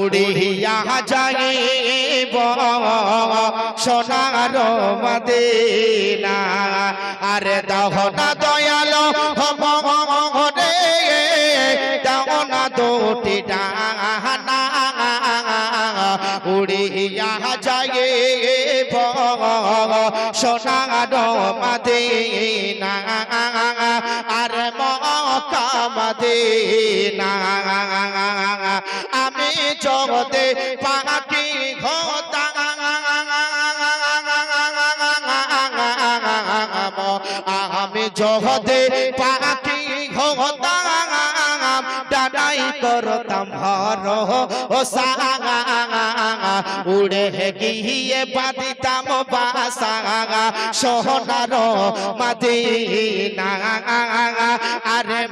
উড়িয়া যাইব, সোনার মদিনা। আরে দহনা দয়াল, হব রে দহনা দুটি ডানা। উড়িয়া যাইব, সোনার মদিনা। আর মক্কা মদিনা। জগতে পাখি ঘটা? আমি জগতে পাখি ঘটা? ডানাই করতাম ভর ও সাগা উড়ে গিয়ে বাদিতাম বাসা সোনার মদিনা আরে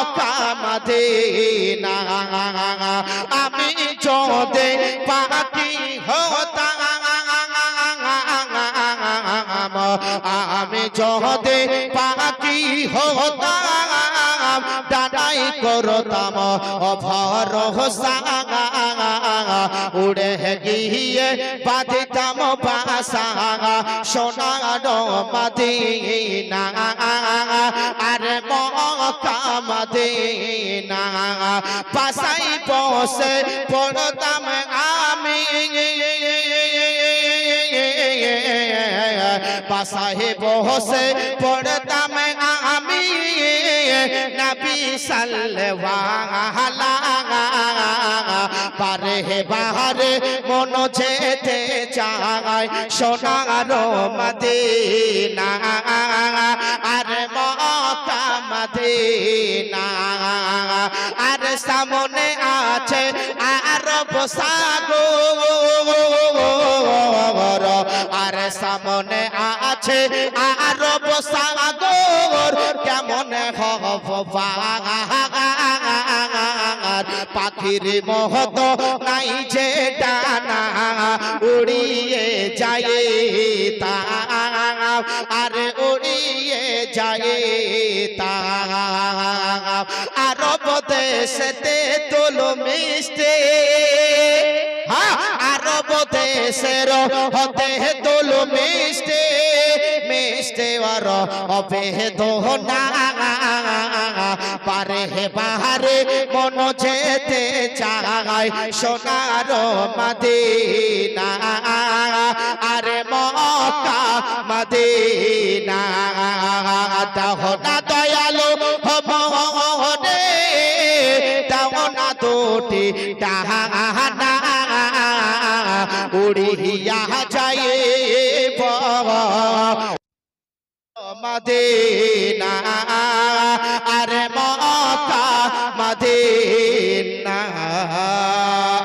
মক্কা মদিনা আমি চোদে পাখি হতাম আমি চোদে পাখি হতাম ডানাই করতাম অভর উড়ে গিয়ে বাঁধিতাম বাসা সোনার মদিনা, আর মক্কা মদিনা পাশাই বসে পড়তাম আমি। পাশাহে বসে আমি নবী সাল্লাল্লাহু পারে বাহারে মন যেতে চায় সোনার মদিনা আর মক্কা মদিনা আর সামনে আছে আরব সাগর আর সামনে আছে আরব সাগর। কেমন পাখির মহত নাই যে ডানা, উড়িয়ে যায় তা আর উড়িয়ে যায় তা আরব দেশেতে তোল মিষ্টে। হ্যাঁ আরব দেশের হতে মিষ্টে মিষ্টে আর অবেদ না। পারে হে বাহারে মন যেতে চায় সোনার মদিনা। আরে মক্কা মদিনা। দহনা দয়ালু হব রে দহনা দুটি ডাহানা উড়িয়া যাইব মদিনা আরে মক্কা মদিনা।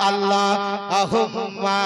আল্লাহ আহুম্মা